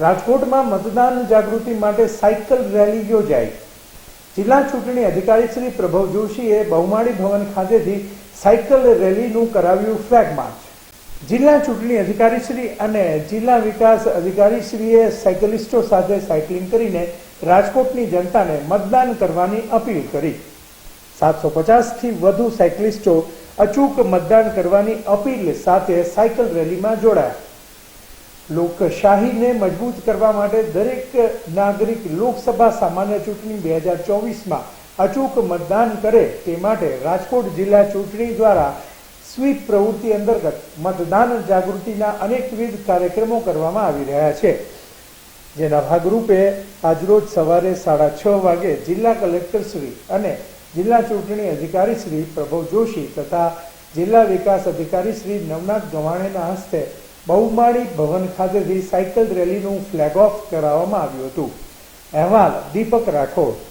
રાજકોટમાં મતદાન જાગૃતિ માટે સાયકલ રેલી યોજાઈ. જિલ્લા ચૂંટણી અધિકારી શ્રી પ્રભવ જોશીએ બહુમાળી ભવન ખાતેથી સાયકલ રેલીનું કરાવ્યું ફ્લેગ માર્ચ. જિલ્લા ચૂંટણી અધિકારી શ્રી અને જિલ્લા વિકાસ અધિકારી શ્રીએ સાયકલિસ્ટો સાથે સાયકલિંગ કરીને રાજકોટની જનતાને મતદાન કરવાની અપીલ કરી. સાતસો પચાસથી વધુ સાયકલિસ્ટો અચૂક મતદાન કરવાની અપીલ સાથે સાયકલ રેલીમાં જોડાયા. લોકશાહીને મજબૂત કરવા માટે દરેક નાગરિક લોકસભા સામાન્ય ચૂંટણી બે હજાર ચોવીસમાં અચૂક મતદાન કરે તે માટે રાજકોટ જિલ્લા ચૂંટણી દ્વારા સ્વીપ પ્રવૃત્તિ અંતર્ગત મતદાન જાગૃતિના અનેકવિધ કાર્યક્રમો કરવામાં આવી રહ્યા છે. જેના ભાગરૂપે આજરોજ સવારે સાડા છ વાગે જિલ્લા કલેક્ટર શ્રી અને જિલ્લા ચૂંટણી અધિકારી શ્રી પ્રભવ જોશી તથા જિલ્લા વિકાસ અધિકારી શ્રી નવનાથ ગવાણેના હસ્તે બહુમાળી ભવન ખાતેથી સાયકલ રેલીનું ફ્લેગ ઓફ કરાવવામાં આવ્યું હતું. અહેવાલ દીપક રાઠોડ.